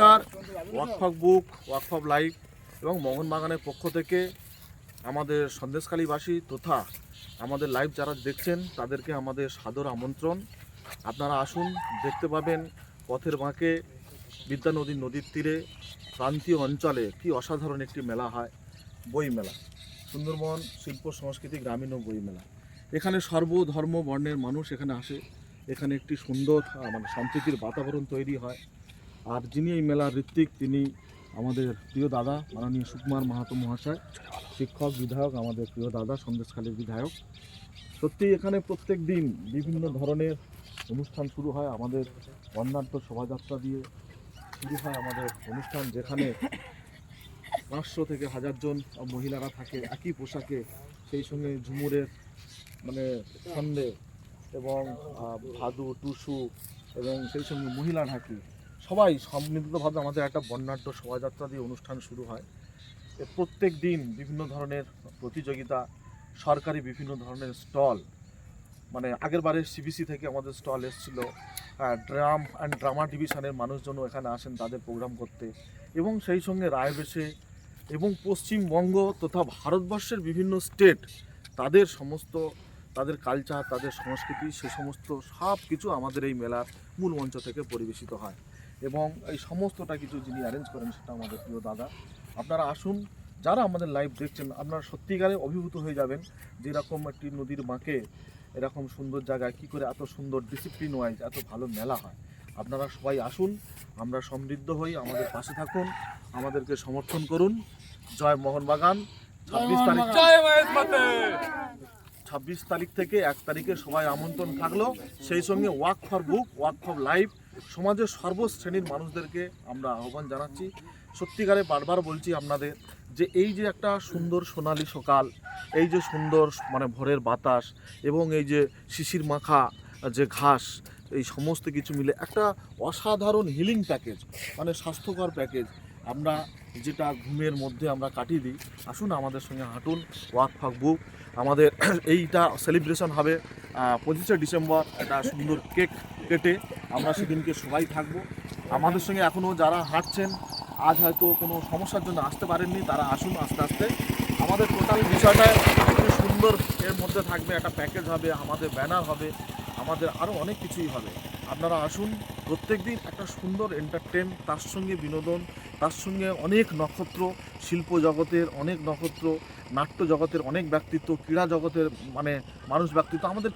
নমস্কার। ওয়াকফক বুক, ওয়াকফক লাইভ এবং মোহনবাগানের পক্ষ থেকে আমাদের সন্দেশখালীবাসী তথা আমাদের লাইভ যারা দেখছেন, তাদেরকে আমাদের সাদর আমন্ত্রণ। আপনারা আসুন, দেখতে পাবেন পথের বাঁকে বিদ্যা নদীর নদীর তীরে প্রান্তীয় অঞ্চলে কি অসাধারণ একটি মেলা হয়, বই মেলা। সুন্দরবন শিল্প সংস্কৃতি গ্রামীণ বই মেলা। এখানে সর্বধর্ম বর্ণের মানুষ এখানে আসে। এখানে একটি সুন্দর মানে সম্প্রীতির বাতাবরণ তৈরি হয়। আর যিনি এই মেলার ঋত্বিক, তিনি আমাদের প্রিয় দাদা, মাননীয় সুকুমার মাহাতো মহাশয়, শিক্ষক, বিধায়ক, আমাদের প্রিয় দাদা, সন্দেশখালীর বিধায়ক। সত্যি এখানে প্রত্যেক দিন বিভিন্ন ধরনের অনুষ্ঠান শুরু হয় আমাদের বর্ণাঢ্য শোভাযাত্রা দিয়ে। শুরু হয় আমাদের অনুষ্ঠান যেখানে পাঁচশো থেকে হাজারজন মহিলারা থাকে একই পোশাকে, সেই সঙ্গে ঝুমুরের মানে ছন্দে এবং ভাদু, টুসু এবং সেই সঙ্গে মহিলা ঢাকি সবাই সম্মিলিতভাবে আমাদের একটা বর্ণাঢ্য শোভাযাত্রা দিয়ে অনুষ্ঠান শুরু হয়। প্রত্যেক দিন বিভিন্ন ধরনের প্রতিযোগিতা, সরকারি বিভিন্ন ধরনের স্টল মানে আগের বারে সিবিসি থেকে আমাদের স্টল এসেছিল। ড্রাম অ্যান্ড ড্রামা ডিভিশনের মানুষজনও এখানে আসেন তাদের প্রোগ্রাম করতে। এবং সেই সঙ্গে রায় বেশে এবং পশ্চিমবঙ্গ তথা ভারতবর্ষের বিভিন্ন স্টেট, তাদের সমস্ত, তাদের কালচার, তাদের সংস্কৃতি, সে সমস্ত সব কিছু আমাদের এই মেলার মূল মঞ্চ থেকে পরিবেশিত হয়। এবং এই সমস্তটা কিছু যিনি অ্যারেঞ্জ করেন সেটা আমাদের প্রিয় দাদা। আপনারা আসুন, যারা আমাদের লাইভ দেখছেন, আপনারা সত্যিকারে অভিভূত হয়ে যাবেন যে এরকম একটি নদীর বাঁকে এরকম সুন্দর জায়গায় কী করে এত সুন্দর ডিসিপ্লিন ওয়াইজ এত ভালো মেলা হয়। আপনারা সবাই আসুন, আমরা সমৃদ্ধ হই, আমাদের পাশে থাকুন, আমাদেরকে সমর্থন করুন। জয় মোহনবাগান, ছাব্বিশ তারিখ। ছাব্বিশ তারিখ থেকে এক তারিখে সবাই আমন্ত্রণ থাকল। সেই সঙ্গে walk for book walk for life সমাজের সর্বশ্রেণীর মানুষদেরকে আমরা আহ্বান জানাচ্ছি। সত্যিকারে বারবার বলছি আপনাদের যে এই যে একটা সুন্দর সোনালি সকাল, এই যে সুন্দর মানে ভোরের বাতাস এবং এই যে শিশির মাখা, যে ঘাস, এই সমস্ত কিছু মিলে একটা অসাধারণ হিলিং প্যাকেজ মানে স্বাস্থ্যকর প্যাকেজ আমরা যেটা ঘুমের মধ্যে আমরা কাটিয়ে দিই, আসুন আমাদের সঙ্গে হাঁটুন ওয়াক ফাক বুক আমাদের এইটা সেলিব্রেশন হবে পঁচিশে ডিসেম্বর, একটা সুন্দর কেক কেটে আমরা সেদিনকে সবাই থাকব। আমাদের সঙ্গে এখনও যারা হাঁটছেন, আজ হয়তো কোনো সমস্যার জন্য আসতে পারেননি, তারা আসুন আস্তে আস্তে। আমাদের টোটাল বিষয়টা সুন্দর এর মধ্যে থাকবে, একটা প্যাকেজ হবে, আমাদের ব্যানার হবে, আমাদের আরও অনেক কিছুই হবে। আপনারা আসুন প্রত্যেক দিন একটা সুন্দর এন্টারটেন তার সঙ্গে বিনোদন, তার সঙ্গে অনেক নক্ষত্র, শিল্প জগতের অনেক নক্ষত্র, নাট্য জগতের অনেক ব্যক্তিত্ব, ক্রীড়া জগতের মানে মানুষ ব্যক্তিত্ব, আমাদের